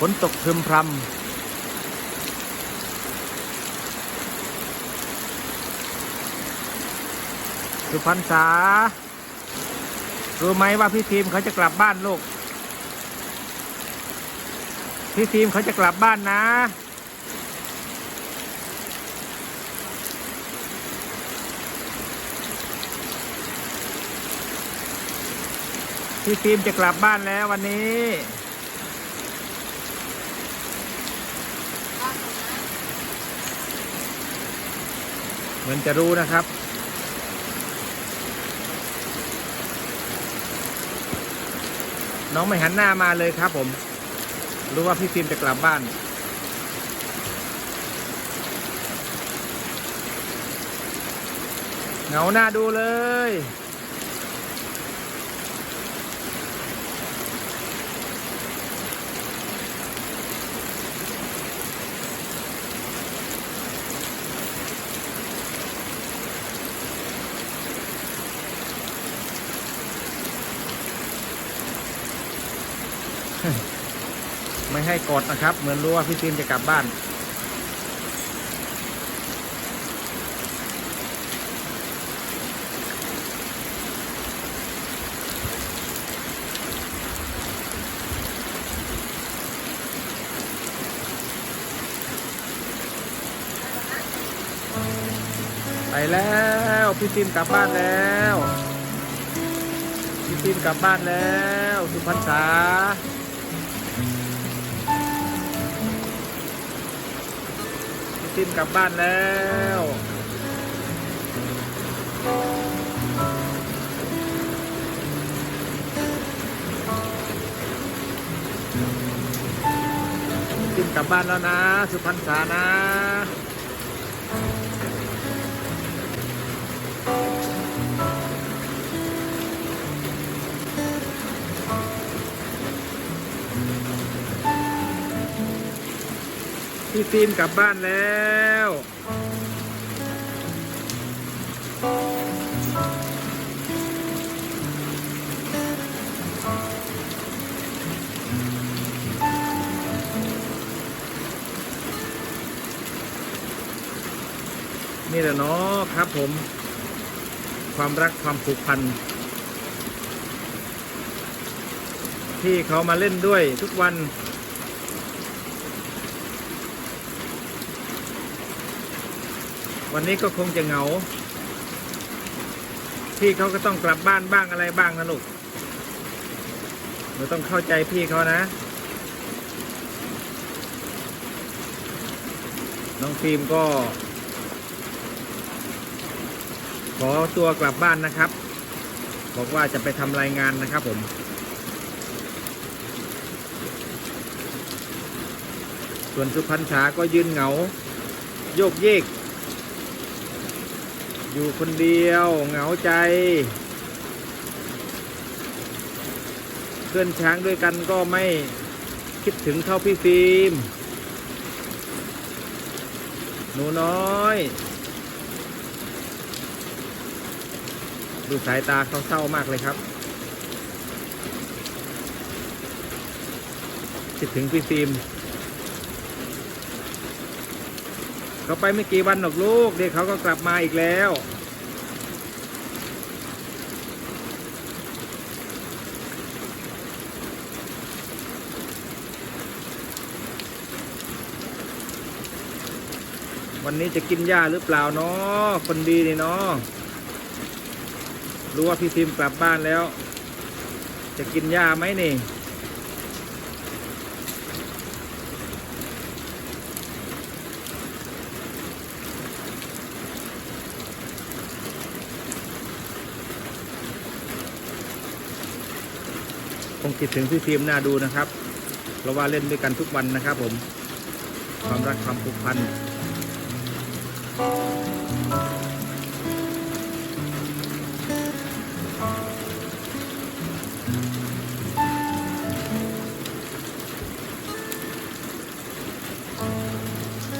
ฝนตกพึมพรำสุพรรณษา รู้ไหมว่าพี่ทีมเขาจะกลับบ้านลูก พี่ทีมเขาจะกลับบ้านนะพี่ฟิล์มจะกลับบ้านแล้ววันนี้ มือนจะรู้นะครับ น้องไม่หันหน้ามาเลยครับผม รู้ว่าพี่ฟิล์มจะกลับบ้าน เหงาหน้าดูเลย ไม่ให้กดนะครับ เหมือนรู้ว่าพี่ฟิล์มจะกลับบ้าน ไปแล้ว พี่ฟิล์มกลับบ้านแล้วพี่ฟิล์มกลับบ้านแล้ว สุพรรณษา พี่ฟิล์มกลับบ้านแล้วพี่ฟิล์มกลับบ้านแล้วนะ สุพรรณษานะ พี่ฟิล์มกลับบ้านแล้วนี่แหละเนาะครับผม ความรักความผูกพัน ที่เขามาเล่นด้วยทุกวัน วันนี้ก็คงจะเหงา พี่เขาก็ต้องกลับบ้านบ้างอะไรบ้างนะลูกหนูต้องเข้าใจพี่เขานะ น้องฟิล์มก็ ขอตัวกลับบ้านนะครับ บอกว่าจะไปทำรายงานนะครับผมส่วนสุพรรณษาก็ยืนเหงา โยกเยก อยู่คนเดียวเหงาใจ เพื่อนช้างด้วยกันก็ไม่คิดถึงเท่าพี่ฟิล์มหนูน้อย ดูสายตาเขาเศร้ามากเลยครับ คิดถึงพี่ฟิล์ม เขาไปไม่กี่วันหรอกลูก เด็กเขาก็กลับมาอีกแล้ว วันนี้จะกินหญ้าหรือเปล่าเนาะคนดีนี่เนาะรู้ว่าพี่ทิมกลับบ้านแล้ว จะกินหญ้าไหมนี่ คงคิดถึงพี่ฟิล์มน่าดูนะครับ เพราะว่าเล่นด้วยกันทุกวันนะครับ ผม ความรักความผูกพัน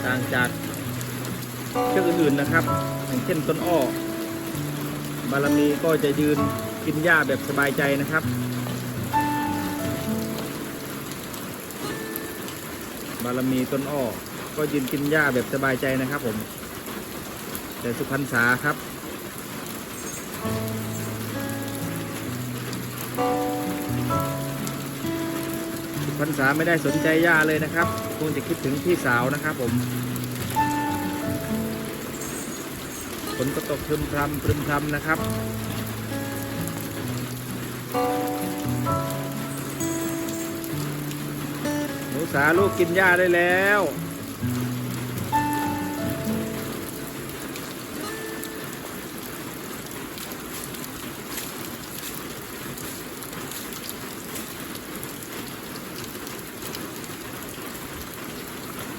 ต่างจากเชือกอื่นๆนะครับ อย่างเช่นต้นอ้อบารมีก็จะยืนกินหญ้าแบบสบายใจนะครับ บารมีต้นอ้อก็ยืนกินหญ้าแบบสบายใจนะครับผมแต่สุพรรณษาครับสุพรรณษาไม่ได้สนใจหญ้าเลยนะครับคงจะคิดถึงพี่สาวนะครับผมฝนก็ตกพรึมพรำพรึมพรำนะครับ นูสาลูกกินหญ้าได้แล้ว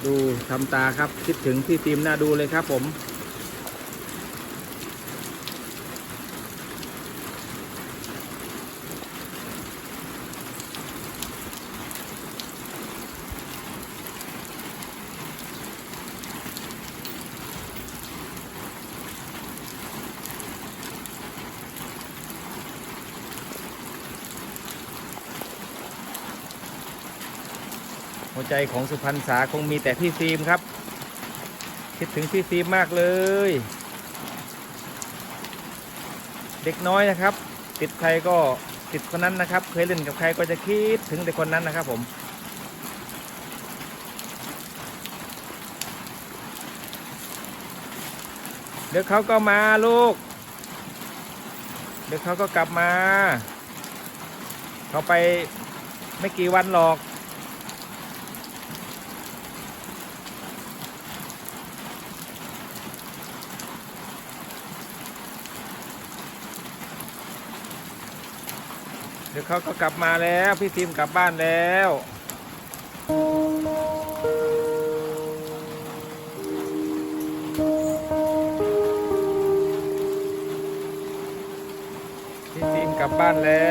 ดูทำตาครับคิดถึงพี่ฟิล์มน่าดูเลยครับผม หัวใจของสุพรรณษาคงมีแต่พี่ฟิล์มครับ คิดถึงพี่ฟิล์มมากเลย เด็กน้อยนะครับ ติดใครก็ติดคนนั้นนะครับ เคยเล่นกับใครก็จะคิดถึงแต่คนนั้นนะครับ ผมเดี๋ยวเขาก็มาลูก เดี๋ยวเขาก็กลับมา เขาไปไม่กี่วันหรอก เดี๋ยวเขาก็กลับมาแล้วพี่ฟิล์มกลับบ้านแล้วพี่ฟิล์มกลับบ้านแล้ว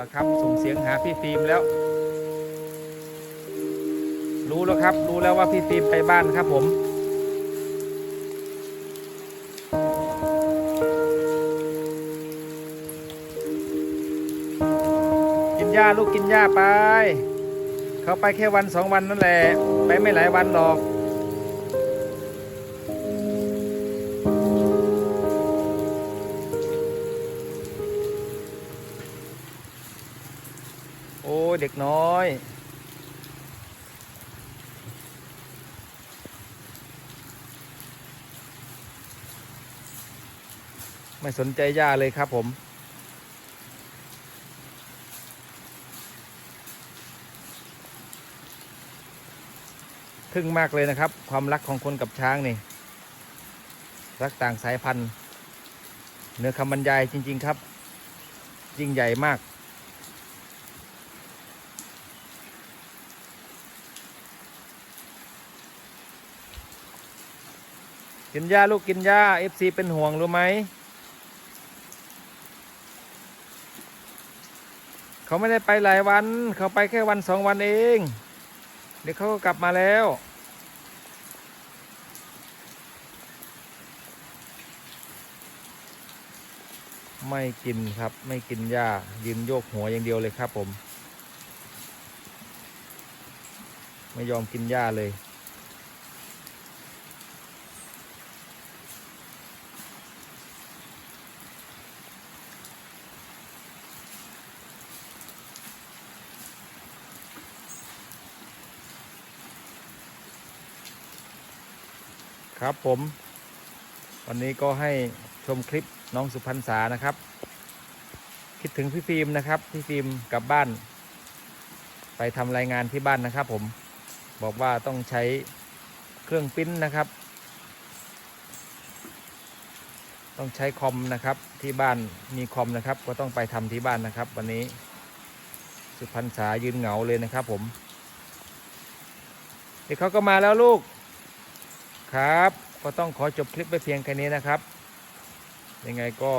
ละครับ ส่งเสียงหาพี่ฟิล์มแล้ว รู้แล้วครับ รู้แล้วว่าพี่ฟิล์มไปบ้านครับผมกินหญ้าลูกกินหญ้าไป เขาไปแค่วันสองวันนั่นแหละ ไปไม่หลายวันหรอก เด็กน้อย ไม่สนใจย่าเลยครับผมทึ่งมากเลยนะครับ ความรักของคนกับช้างนี่ รักต่างสายพันธุ์เนื้อคำบรรยายจริง ๆ ครับ ยิ่งใหญ่มาก กินหญ้าลูกกินหญ้าเอฟซีเป็นห่วง รู้ไหม เขาไม่ได้ไปหลายวัน เขาไปแค่วันสองวันเอง เดี๋ยวเขาก็กลับมาแล้ว ไม่กินครับไม่กินหญ้ายืนโยกหัวอย่างเดียวเลยครับผม ไม่ยอมกินหญ้าเลย ครับผม วันนี้ก็ให้ชมคลิปน้องสุพรรณษานะครับ คิดถึงพี่ฟิล์มนะครับ พี่ฟิล์มกลับบ้าน ไปทำรายงานที่บ้านนะครับ ผมบอกว่าต้องใช้เครื่องปิ้นนะครับ ต้องใช้คอมนะครับที่บ้านมีคอมนะครับ ก็ต้องไปทำที่บ้านนะครับ วันนี้สุพรรณษายืนเหงาเลยนะครับ ผมเด็กเขาก็มาแล้วลูก ครับ ก็ต้องขอจบคลิปไปเพียงแค่นี้นะครับ ยังไงก็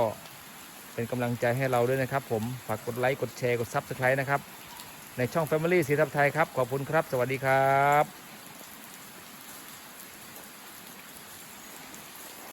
เป็นกำลังใจให้เราด้วยนะครับ ผมฝากกดไลค์กดแชร์กดซับสไครต์นะครับ ในช่อง Family สีทับไทยครับ ขอบคุณครับ สวัสดีครับ